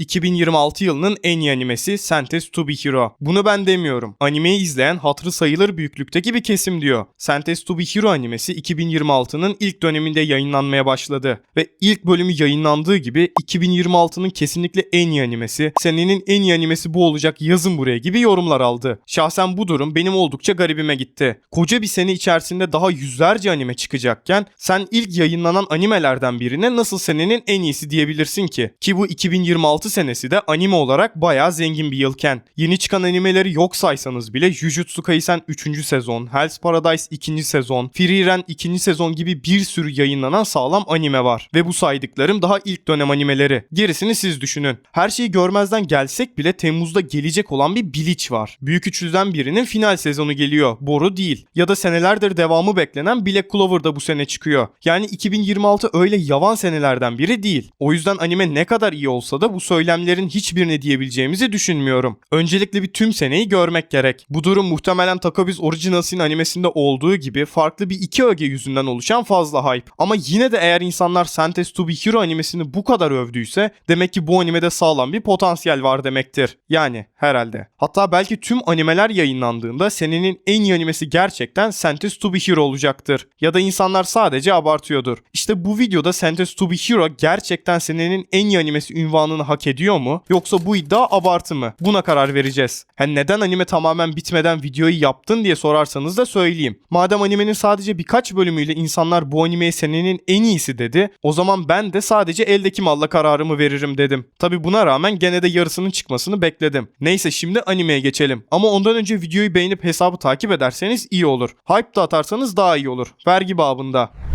2026 yılının en iyi animesi Sentence to be Hero. Bunu ben demiyorum. Animeyi izleyen hatırı sayılır büyüklükteki bir kesim diyor. Sentence to be Hero animesi 2026'nın ilk döneminde yayınlanmaya başladı. Ve ilk bölümü yayınlandığı gibi 2026'nın kesinlikle en iyi animesi, senenin en iyi animesi bu olacak yazın buraya gibi yorumlar aldı. Şahsen bu durum benim oldukça garibime gitti. Koca bir sene içerisinde daha yüzlerce anime çıkacakken sen ilk yayınlanan animelerden birine nasıl senenin en iyisi diyebilirsin ki? Ki bu 2026 senesi de anime olarak bayağı zengin bir yılken. Yeni çıkan animeleri yok saysanız bile Jujutsu Kaisen 3. sezon, Hell's Paradise 2. sezon, Free Ren 2. sezon gibi bir sürü yayınlanan sağlam anime var. Ve bu saydıklarım daha ilk dönem animeleri. Gerisini siz düşünün. Her şeyi görmezden gelsek bile Temmuz'da gelecek olan bir Bleach var. Büyük üçlüden birinin final sezonu geliyor. Boru değil. Ya da senelerdir devamı beklenen Black Clover da bu sene çıkıyor. Yani 2026 öyle yavan senelerden biri değil. O yüzden anime ne kadar iyi olsa da bu söylemlerin hiçbirini diyebileceğimizi düşünmüyorum. Öncelikle bir tüm seneyi görmek gerek. Bu durum muhtemelen Takabiz Originals'in animesinde olduğu gibi farklı bir iki öge yüzünden oluşan fazla hype. Ama yine de eğer insanlar Sentence to be Hero animesini bu kadar övdüyse demek ki bu animede sağlam bir potansiyel var demektir. Yani herhalde. Hatta belki tüm animeler yayınlandığında senenin en iyi animesi gerçekten Sentence to be Hero olacaktır. Ya da insanlar sadece abartıyordur. İşte bu videoda Sentence to be Hero gerçekten senenin en iyi animesi ünvanını hak ediyor mu? Yoksa bu iddia abartı mı? Buna karar vereceğiz. Hem neden anime tamamen bitmeden videoyu yaptın diye sorarsanız da söyleyeyim. Madem animenin sadece birkaç bölümüyle insanlar bu animeye senenin en iyisi dedi, o zaman ben de sadece eldeki malla kararımı veririm dedim. Tabi buna rağmen gene de yarısının çıkmasını bekledim. Neyse şimdi animeye geçelim. Ama ondan önce videoyu beğenip hesabı takip ederseniz iyi olur. Hype da atarsanız daha iyi olur. Vergi babında.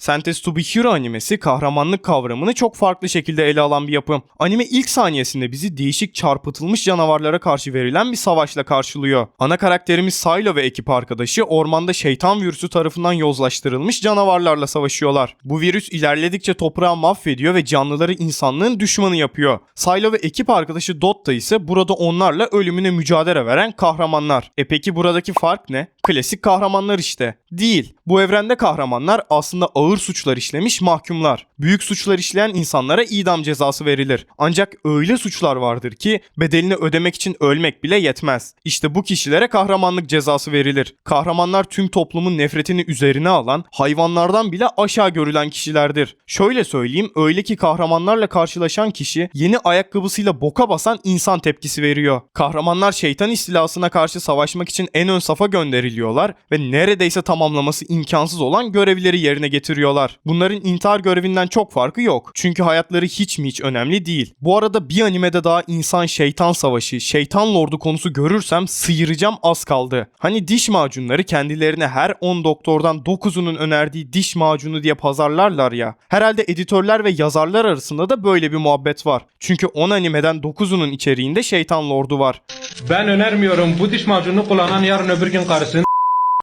Sentence to be Hero animesi kahramanlık kavramını çok farklı şekilde ele alan bir yapım. Anime ilk saniyesinde bizi değişik çarpıtılmış canavarlara karşı verilen bir savaşla karşılıyor. Ana karakterimiz Silo ve ekip arkadaşı ormanda şeytan virüsü tarafından yozlaştırılmış canavarlarla savaşıyorlar. Bu virüs ilerledikçe toprağı mahvediyor ve canlıları insanlığın düşmanı yapıyor. Silo ve ekip arkadaşı Dotta ise burada onlarla ölümüne mücadele veren kahramanlar. E peki buradaki fark ne? Klasik kahramanlar işte. Değil. Bu evrende kahramanlar aslında ağır suçlar işlemiş mahkumlar. Büyük suçlar işleyen insanlara idam cezası verilir. Ancak öyle suçlar vardır ki bedelini ödemek için ölmek bile yetmez. İşte bu kişilere kahramanlık cezası verilir. Kahramanlar tüm toplumun nefretini üzerine alan, hayvanlardan bile aşağı görülen kişilerdir. Şöyle söyleyeyim, öyle ki kahramanlarla karşılaşan kişi yeni ayakkabısıyla boka basan insan tepkisi veriyor. Kahramanlar şeytan istilasına karşı savaşmak için en ön safa gönderiliyorlar ve neredeyse tamamlaması imkansız olan görevleri yerine getiriyorlar. Bunların intihar görevinden çok farkı yok. Çünkü hayatları hiç mi hiç önemli değil. Bu arada bir animede daha insan şeytan savaşı, şeytan lordu konusu görürsem sıyıracağım az kaldı. Hani diş macunları kendilerine her 10 doktordan 9'unun önerdiği diş macunu diye pazarlarlar ya. Herhalde editörler ve yazarlar arasında da böyle bir muhabbet var. Çünkü 10 animeden 9'unun içeriğinde şeytan lordu var. Ben önermiyorum. Bu diş macunu kullanan yarın öbür gün karısını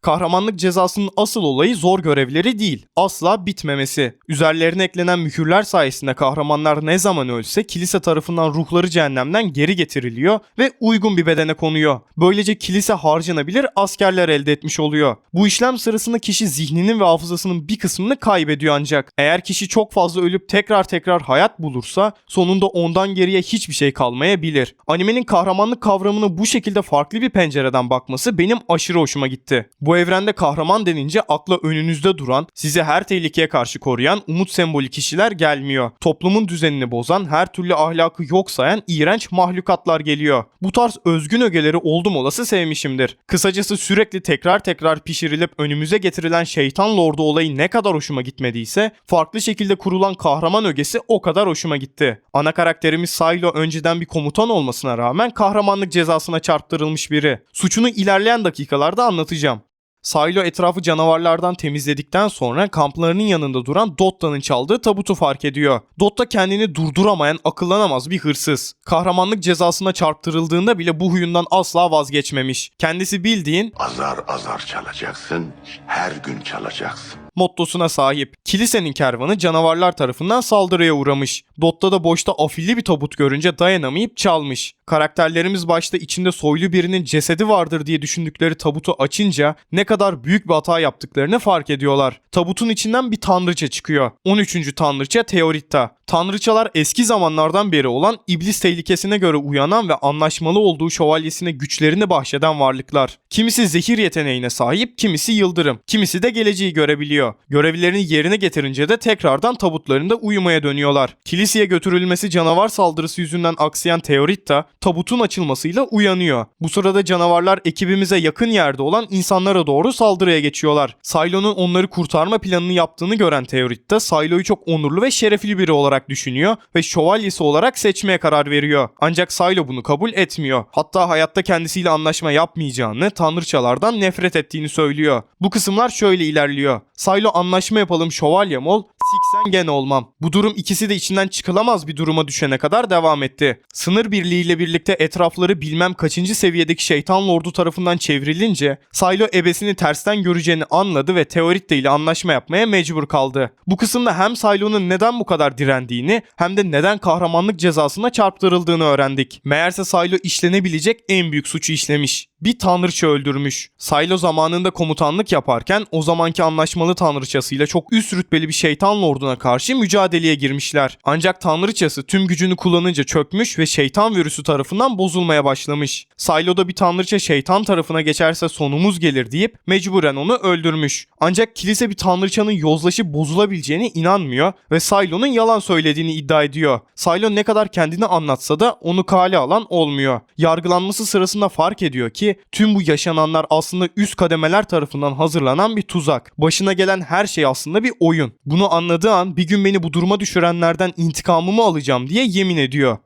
Kahramanlık cezasının asıl olayı zor görevleri değil, asla bitmemesi. Üzerlerine eklenen mühürler sayesinde kahramanlar ne zaman ölse kilise tarafından ruhları cehennemden geri getiriliyor ve uygun bir bedene konuyor. Böylece kilise harcanabilir askerler elde etmiş oluyor. Bu işlem sırasında kişi zihninin ve hafızasının bir kısmını kaybediyor ancak. Eğer kişi çok fazla ölüp tekrar tekrar hayat bulursa sonunda ondan geriye hiçbir şey kalmayabilir. Animenin kahramanlık kavramını bu şekilde farklı bir pencereden bakması benim aşırı hoşuma gitti. Bu evrende kahraman denince akla önünüzde duran, sizi her tehlikeye karşı koruyan umut sembolü kişiler gelmiyor. Toplumun düzenini bozan, her türlü ahlakı yok sayan iğrenç mahlukatlar geliyor. Bu tarz özgün ögeleri oldum olası sevmişimdir. Kısacası sürekli tekrar tekrar pişirilip önümüze getirilen şeytan lordu olayı ne kadar hoşuma gitmediyse, farklı şekilde kurulan kahraman ögesi o kadar hoşuma gitti. Ana karakterimiz Silo önceden bir komutan olmasına rağmen kahramanlık cezasına çarptırılmış biri. Suçunu ilerleyen dakikalarda anlatacağım. Silo etrafı canavarlardan temizledikten sonra kamplarının yanında duran Dotta'nın çaldığı tabutu fark ediyor. Dotta kendini durduramayan akıllanamaz bir hırsız. Kahramanlık cezasına çarptırıldığında bile bu huyundan asla vazgeçmemiş. Kendisi bildiğin Azar azar çalacaksın, her gün çalacaksın. Mottosuna sahip. Kilisenin kervanı canavarlar tarafından saldırıya uğramış. Dotta da boşta afilli bir tabut görünce dayanamayıp çalmış. Karakterlerimiz başta içinde soylu birinin cesedi vardır diye düşündükleri tabutu açınca ne kadar büyük bir hata yaptıklarını fark ediyorlar. Tabutun içinden bir tanrıça çıkıyor. 13. tanrıça Teoritta. Tanrıçalar eski zamanlardan beri olan iblis tehlikesine göre uyanan ve anlaşmalı olduğu şövalyesine güçlerini bahşeden varlıklar. Kimisi zehir yeteneğine sahip, kimisi yıldırım, kimisi de geleceği görebiliyor. Görevlerini yerine getirince de tekrardan tabutlarında uyumaya dönüyorlar. Kiliseye götürülmesi canavar saldırısı yüzünden aksayan Teoritta tabutun açılmasıyla uyanıyor. Bu sırada canavarlar ekibimize yakın yerde olan insanlara doğru saldırıya geçiyorlar. Sylo'nun onları kurtarma planını yaptığını gören Teoritta Sylo'yu çok onurlu ve şerefli biri olarak düşünüyor ve şövalyesi olarak seçmeye karar veriyor. Ancak Sylo bunu kabul etmiyor. Hatta hayatta kendisiyle anlaşma yapmayacağını, tanrıçalardan nefret ettiğini söylüyor. Bu kısımlar şöyle ilerliyor. Sylo anlaşma yapalım şövalyem ol, siksen gene olmam. Bu durum ikisi de içinden çıkılamaz bir duruma düşene kadar devam etti. Sınır birliğiyle birlikte etrafları bilmem kaçıncı seviyedeki şeytan lordu tarafından çevrilince Sylo ebesini tersten göreceğini anladı ve Teoritte ile anlaşma yapmaya mecbur kaldı. Bu kısımda hem Sylo'nun neden bu kadar direndiğini hem de neden kahramanlık cezasına çarptırıldığını öğrendik. Meğerse Sylo işlenebilecek en büyük suçu işlemiş. Bir tanrıça öldürmüş. Sylo zamanında komutanlık yaparken o zamanki anlaşmalı tanrıçasıyla çok üst rütbeli bir şeytan lorduna karşı mücadeleye girmişler. Ancak tanrıçası tüm gücünü kullanınca çökmüş ve şeytan virüsü tarafından bozulmaya başlamış. Sylo da bir tanrıça şeytan tarafına geçerse sonumuz gelir deyip mecburen onu öldürmüş. Ancak kilise bir tanrıçanın yozlaşıp bozulabileceğine inanmıyor ve Sylo'nun yalan söylediğini iddia ediyor. Sylo ne kadar kendini anlatsa da onu kale alan olmuyor. Yargılanması sırasında fark ediyor ki tüm bu yaşananlar aslında üst kademeler tarafından hazırlanan bir tuzak. Başına gelen her şey aslında bir oyun. Bunu anladığı an bir gün beni bu duruma düşürenlerden intikamımı alacağım diye yemin ediyor.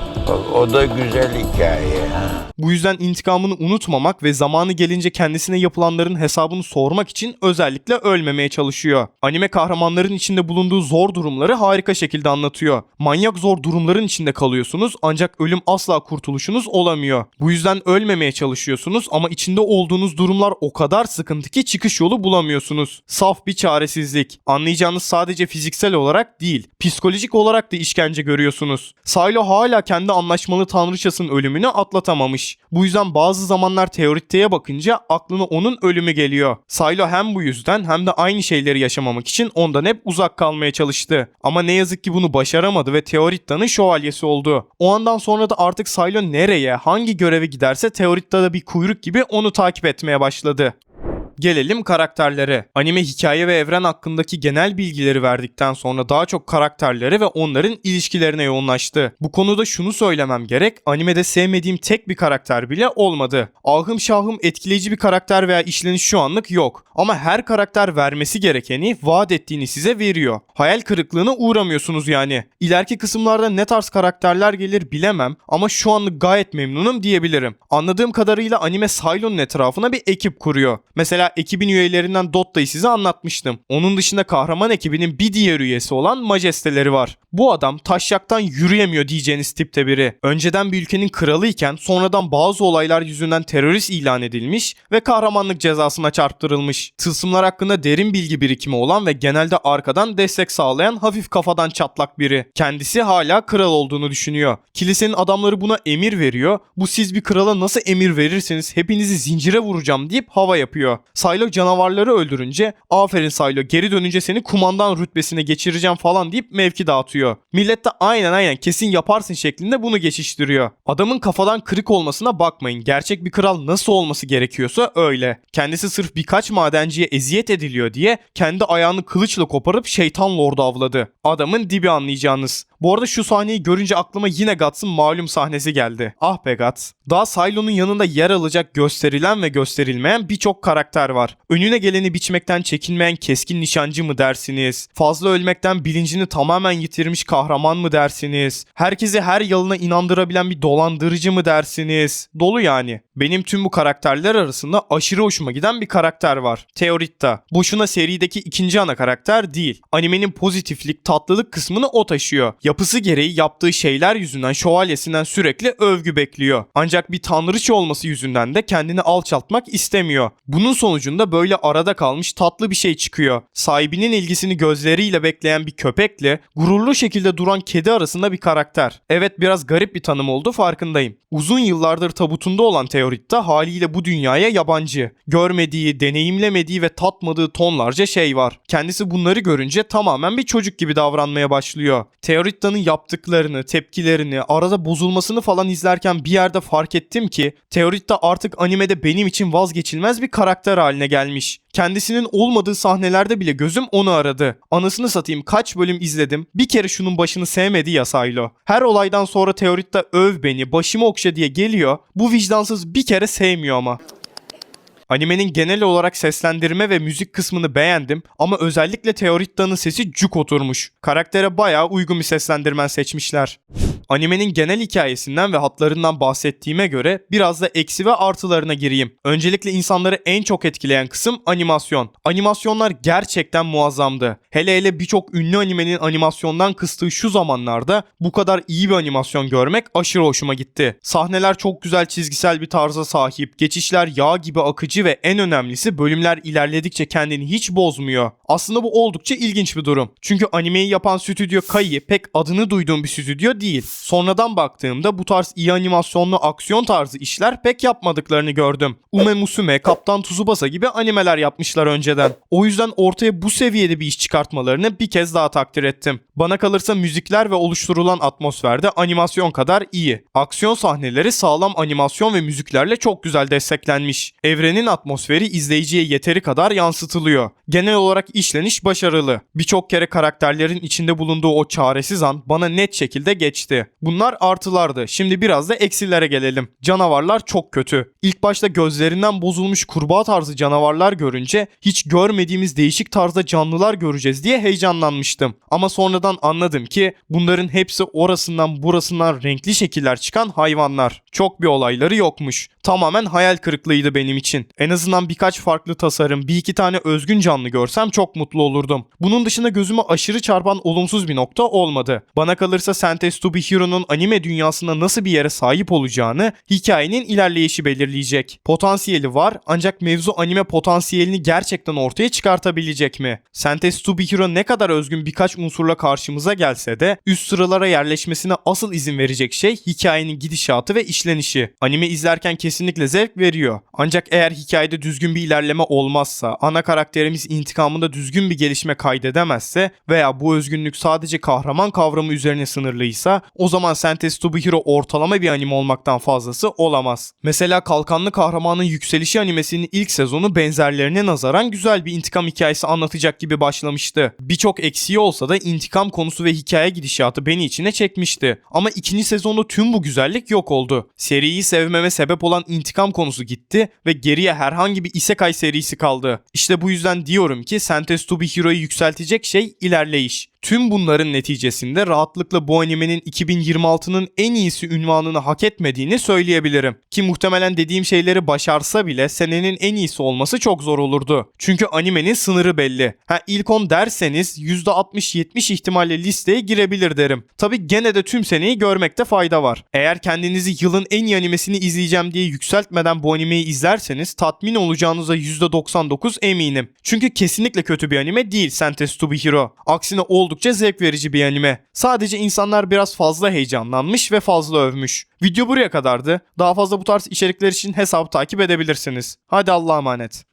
O, da güzel hikaye. Bu yüzden intikamını unutmamak ve zamanı gelince kendisine yapılanların hesabını sormak için özellikle ölmemeye çalışıyor. Anime kahramanların içinde bulunduğu zor durumları harika şekilde anlatıyor. Manyak zor durumların içinde kalıyorsunuz ancak ölüm asla kurtuluşunuz olamıyor. Bu yüzden ölmemeye çalışıyorsunuz ama içinde olduğunuz durumlar o kadar sıkıntı ki çıkış yolu bulamıyorsunuz. Saf bir çaresizlik. Anlayacağınız sadece fiziksel olarak değil, psikolojik olarak da işkence görüyorsunuz. Silo hala kendi anlaşmalı tanrıçasının ölümünü atlatamamış. Bu yüzden bazı zamanlar teoriteye bakınca aklına onun ölümü geliyor. Silo hem bu yüzden hem de aynı şeyleri yaşamamak için ondan hep uzak kalmaya çalıştı. Ama ne yazık ki bunu başaramadı ve Teoritta'nın şövalyesi oldu. O andan sonra da artık Silo nereye, hangi göreve giderse Teoritta da bir kuyruk gibi onu takip etmeye başladı. Gelelim karakterlere. Anime hikaye ve evren hakkındaki genel bilgileri verdikten sonra daha çok karakterlere ve onların ilişkilerine yoğunlaştı. Bu konuda şunu söylemem gerek. Animede sevmediğim tek bir karakter bile olmadı. Ahım şahım etkileyici bir karakter veya işleniş şu anlık yok. Ama her karakter vermesi gerekeni vaat ettiğini size veriyor. Hayal kırıklığına uğramıyorsunuz yani. İleriki kısımlarda ne tarz karakterler gelir bilemem ama şu anlık gayet memnunum diyebilirim. Anladığım kadarıyla anime Silo'nun etrafına bir ekip kuruyor. Mesela ekibin üyelerinden Dotta'yı size anlatmıştım. Onun dışında kahraman ekibinin bir diğer üyesi olan majesteleri var. Bu adam taşyaktan yürüyemiyor diyeceğiniz tipte biri. Önceden bir ülkenin kralı iken sonradan bazı olaylar yüzünden terörist ilan edilmiş ve kahramanlık cezasına çarptırılmış. Tılsımlar hakkında derin bilgi birikimi olan ve genelde arkadan destek sağlayan hafif kafadan çatlak biri. Kendisi hala kral olduğunu düşünüyor. Kilisenin adamları buna emir veriyor. Bu siz bir krala nasıl emir verirseniz hepinizi zincire vuracağım deyip hava yapıyor. Silo canavarları öldürünce aferin Silo geri dönünce seni kumandan rütbesine geçireceğim falan deyip mevki dağıtıyor. Millet de aynen aynen kesin yaparsın şeklinde bunu geçiştiriyor. Adamın kafadan kırık olmasına bakmayın. Gerçek bir kral nasıl olması gerekiyorsa öyle. Kendisi sırf birkaç madenciye eziyet ediliyor diye kendi ayağını kılıçla koparıp şeytan lordu avladı. Adamın dibi anlayacağınız. Bu arada şu sahneyi görünce aklıma yine Guts'ın malum sahnesi geldi. Ah be Guts. Daha Silo'nun yanında yer alacak gösterilen ve gösterilmeyen birçok karakter var. Önüne geleni biçmekten çekinmeyen keskin nişancı mı dersiniz? Fazla ölmekten bilincini tamamen yitirmiş kahraman mı dersiniz? Herkesi her yalına inandırabilen bir dolandırıcı mı dersiniz? Dolu yani. Benim tüm bu karakterler arasında aşırı hoşuma giden bir karakter var. Teoritta. Boşuna serideki ikinci ana karakter değil. Animenin pozitiflik, tatlılık kısmını o taşıyor. Yapısı gereği yaptığı şeyler yüzünden şövalyesinden sürekli övgü bekliyor. Ancak bir tanrıça olması yüzünden de kendini alçaltmak istemiyor. Bunun sonucu sonucunda böyle arada kalmış tatlı bir şey çıkıyor. Sahibinin ilgisini gözleriyle bekleyen bir köpekle gururlu şekilde duran kedi arasında bir karakter. Evet biraz garip bir tanım oldu farkındayım. Uzun yıllardır tabutunda olan Teoritta haliyle bu dünyaya yabancı. Görmediği, deneyimlemediği ve tatmadığı tonlarca şey var. Kendisi bunları görünce tamamen bir çocuk gibi davranmaya başlıyor. Teoritta'nın yaptıklarını, tepkilerini, arada bozulmasını falan izlerken bir yerde fark ettim ki Teoritta artık animede benim için vazgeçilmez bir karakter haline gelmiş. Kendisinin olmadığı sahnelerde bile gözüm onu aradı. Anasını satayım kaç bölüm izledim. Bir kere şunun başını sevmedi ya Saylo. Her olaydan sonra Teoritta öv beni, başımı okşa diye geliyor. Bu vicdansız bir kere sevmiyor ama. Animenin genel olarak seslendirme ve müzik kısmını beğendim ama özellikle Teoritta'nın sesi cuk oturmuş. Karaktere bayağı uygun bir seslendirmen seçmişler. Animenin genel hikayesinden ve hatlarından bahsettiğime göre biraz da eksi ve artılarına gireyim. Öncelikle insanları en çok etkileyen kısım animasyon. Animasyonlar gerçekten muazzamdı. Hele hele birçok ünlü animenin animasyondan kıstığı şu zamanlarda bu kadar iyi bir animasyon görmek aşırı hoşuma gitti. Sahneler çok güzel çizgisel bir tarza sahip, geçişler yağ gibi akıcı ve en önemlisi bölümler ilerledikçe kendini hiç bozmuyor. Aslında bu oldukça ilginç bir durum. Çünkü animeyi yapan stüdyo Kai pek adını duyduğum bir stüdyo değil. Sonradan baktığımda bu tarz iyi animasyonlu aksiyon tarzı işler pek yapmadıklarını gördüm. Ume Musume, Kaptan Tsubasa gibi animeler yapmışlar önceden. O yüzden ortaya bu seviyede bir iş çıkartmalarını bir kez daha takdir ettim. Bana kalırsa müzikler ve oluşturulan atmosferde animasyon kadar iyi. Aksiyon sahneleri sağlam animasyon ve müziklerle çok güzel desteklenmiş. Evrenin atmosferi izleyiciye yeteri kadar yansıtılıyor. Genel olarak işleniş başarılı. Birçok kere karakterlerin içinde bulunduğu o çaresiz an bana net şekilde geçti. Bunlar artılardı. Şimdi biraz da eksilere gelelim. Canavarlar çok kötü. İlk başta gözlerinden bozulmuş kurbağa tarzı canavarlar görünce hiç görmediğimiz değişik tarzda canlılar göreceğiz diye heyecanlanmıştım. Ama sonradan anladım ki bunların hepsi orasından burasından renkli şekiller çıkan hayvanlar. Çok bir olayları yokmuş. Tamamen hayal kırıklığıydı benim için. En azından birkaç farklı tasarım, bir iki tane özgün canlı görsem çok mutlu olurdum. Bunun dışında gözüme aşırı çarpan olumsuz bir nokta olmadı. Bana kalırsa Sentes to be Hero'nun anime dünyasında nasıl bir yere sahip olacağını hikayenin ilerleyişi belirleyecek. Potansiyeli var ancak mevzu anime potansiyelini gerçekten ortaya çıkartabilecek mi? Sentes to be Hero ne kadar özgün birkaç unsurla karşımıza gelse de üst sıralara yerleşmesine asıl izin verecek şey hikayenin gidişatı ve işlenişi. Anime izlerken kesinlikle zevk veriyor. Ancak eğer hikayede düzgün bir ilerleme olmazsa, ana karakterimiz intikamında düzgün bir gelişme kaydedemezse veya bu özgünlük sadece kahraman kavramı üzerine sınırlıysa o zaman Sentes to be Hero ortalama bir anime olmaktan fazlası olamaz. Mesela Kalkanlı Kahramanın Yükselişi animesinin ilk sezonu benzerlerine nazaran güzel bir intikam hikayesi anlatacak gibi başlamıştı. Birçok eksiği olsa da intikam konusu ve hikaye gidişatı beni içine çekmişti. Ama ikinci sezonda tüm bu güzellik yok oldu. Seriyi sevmeme sebep olan intikam konusu gitti ve geriye herhangi bir isekai serisi kaldı. İşte bu yüzden diyorum ki Sentes to be Hero'yu yükseltecek şey ilerleyiş. Tüm bunların neticesinde rahatlıkla bu animenin 2026'nın en iyisi ünvanını hak etmediğini söyleyebilirim. Ki muhtemelen dediğim şeyleri başarsa bile senenin en iyisi olması çok zor olurdu. Çünkü animenin sınırı belli. Ha ilk 10 derseniz %60-70 ihtimalle listeye girebilir derim. Tabi gene de tüm seneyi görmekte fayda var. Eğer kendinizi yılın en iyi animesini izleyeceğim diye yükseltmeden bu animeyi izlerseniz tatmin olacağınıza %99 eminim. Çünkü kesinlikle kötü bir anime değil Sentes to be Hero. Aksine oldukça zevk verici bir anime. Sadece insanlar biraz fazla heyecanlanmış ve fazla övmüş. Video buraya kadardı. Daha fazla bu tarz içerikler için hesabı takip edebilirsiniz. Hadi Allah'a emanet.